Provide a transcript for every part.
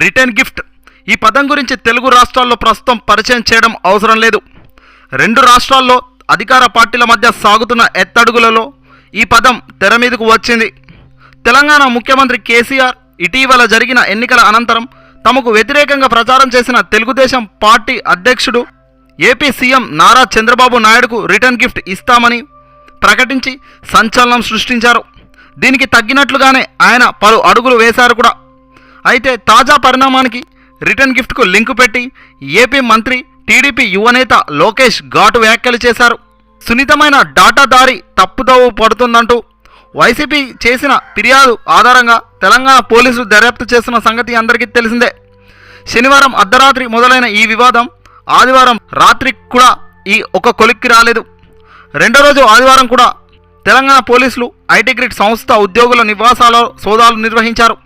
Return gift. ఈ పదం గురించి తెలుగు రాష్ట్రాల్లో ప్రస్తుతం పరిచయం చేయడం అవసరం లేదు. రెండు రాష్ట్రాల్లో అధికార పార్టీల మధ్య సాగుతున్న ఎత్తడుగులలో ఈ పదం తెర మీదకు వచ్చింది. తెలంగాణ ముఖ్యమంత్రి కేసీఆర్ ఇటీవల జరిగిన ఎన్నికల అనంతరం తమకు వ్యతిరేకంగా ప్రచారం చేసిన తెలుగుదేశం పార్టీ అధ్యక్షుడు ఏపీ సీఎం నారా చంద్రబాబు నాయుడుకు రిటర్న్ గిఫ్ట్ ఇస్తామని ప్రకటించి సంచలనం సృష్టించారు. దీనికి తగ్గినట్లుగానే ఆయన పలు అడుగులు వేశారు కూడా. అయితే తాజా పరిణామానికి రిటర్న్ గిఫ్ట్కు లింకు పెట్టి ఏపీ మంత్రి టీడీపీ యువనేత లోకేష్ ఘాటు వ్యాఖ్యలు చేశారు. సున్నితమైన డాటా దారి తప్పుదోవ పడుతుందంటూ వైసీపీ చేసిన ఫిర్యాదు ఆధారంగా తెలంగాణ పోలీసులు దర్యాప్తు చేస్తున్న సంగతి అందరికీ తెలిసిందే. శనివారం అర్ధరాత్రి మొదలైన ఈ వివాదం ఆదివారం రాత్రి కూడా ఈ ఒక కొలిక్కి రాలేదు. రెండో రోజు ఆదివారం కూడా తెలంగాణ పోలీసులు ఐటీ గ్రిడ్ సంస్థ ఉద్యోగుల నివాసాల సోదాలు నిర్వహించారు.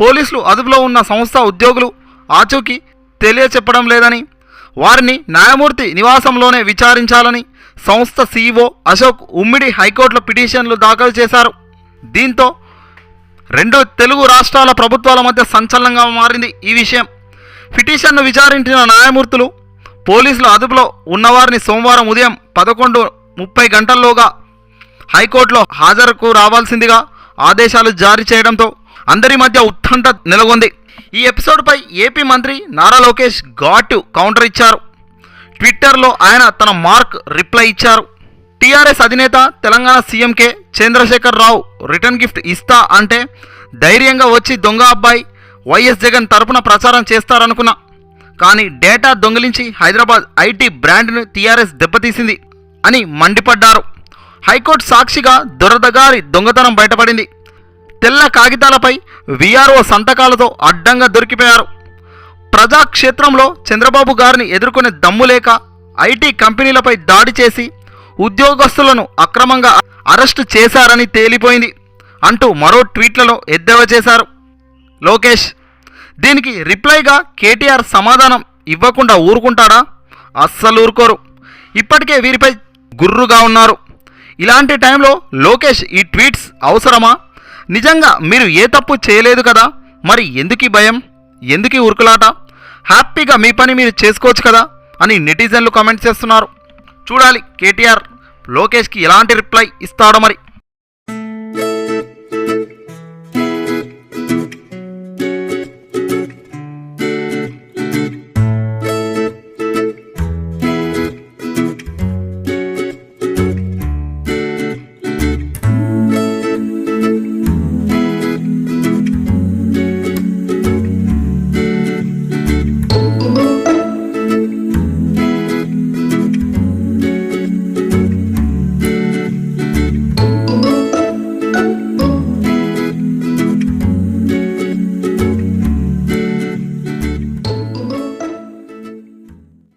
పోలీసులు అదుపులో ఉన్న సంస్థ ఉద్యోగులు ఆచూకీ తెలియచెప్పడం లేదని వారిని న్యాయమూర్తి నివాసంలోనే విచారించాలని సంస్థ సీఈఓ అశోక్ ఉమ్మిడి హైకోర్టులో పిటిషన్లు దాఖలు చేశారు. దీంతో రెండు తెలుగు రాష్ట్రాల ప్రభుత్వాల మధ్య సంచలనంగా మారింది ఈ విషయం. పిటిషన్ను విచారించిన న్యాయమూర్తులు పోలీసులు అదుపులో ఉన్నవారిని సోమవారం ఉదయం పదకొండు ముప్పై గంటల్లోగా హైకోర్టులో హాజరుకు రావాల్సిందిగా ఆదేశాలు జారీ చేయడంతో అందరి మధ్య ఉత్కంఠ నెలకొంది. ఈ ఎపిసోడ్పై ఏపీ మంత్రి నారా లోకేష్ ఘాటు కౌంటర్ ఇచ్చారు. ట్విట్టర్లో ఆయన తన మార్క్ రిప్లై ఇచ్చారు. టీఆర్ఎస్ అధినేత తెలంగాణ సీఎంకే చంద్రశేఖర్ రావు రిటర్న్ గిఫ్ట్ ఇస్తా అంటే ధైర్యంగా వచ్చి దొంగ అబ్బాయి వైఎస్ జగన్ తరపున ప్రచారం చేస్తారనుకున్నా. కానీ డేటా దొంగిలించి హైదరాబాద్ ఐటీ బ్రాండ్ను టీఆర్ఎస్ దెబ్బతీసింది అని మండిపడ్డారు. హైకోర్టు సాక్షిగా దొరదగారి దొంగతనం బయటపడింది. తెల్ల కాగితాలపై విఆర్ఓ సంతకాలతో అడ్డంగా దొరికిపోయారు. ప్రజాక్షేత్రంలో చంద్రబాబు గారిని ఎదుర్కొనే దమ్ము లేక ఐటీ కంపెనీలపై దాడి చేసి ఉద్యోగస్తులను అక్రమంగా అరెస్టు చేశారని తేలిపోయింది అంటూ మరో ట్వీట్లలో ఎద్దేవా చేశారు. లోకేష్ దీనికి రిప్లైగా కేటీఆర్ సమాధానం ఇవ్వకుండా ఊరుకుంటాడా? అస్సలు ఊరుకోరు. ఇప్పటికే వీరిపై గుర్రుగా ఉన్నారు. ఇలాంటి టైంలో లోకేష్ ఈ ట్వీట్స్ అవసరమా? నిజంగా మీరు ఏ తప్పు చేయలేదు కదా? మరి ఎందుకు భయం? ఎందుకు ఉరుకులాట? హ్యాపీగా మీ పని మీరు చేసుకోవచ్చు కదా? అని నెటిజన్లు కామెంట్ చేస్తున్నారు. చూడాలి కేటీఆర్. లోకేష్కి ఎలాంటి రిప్లై ఇస్తాడో మరి.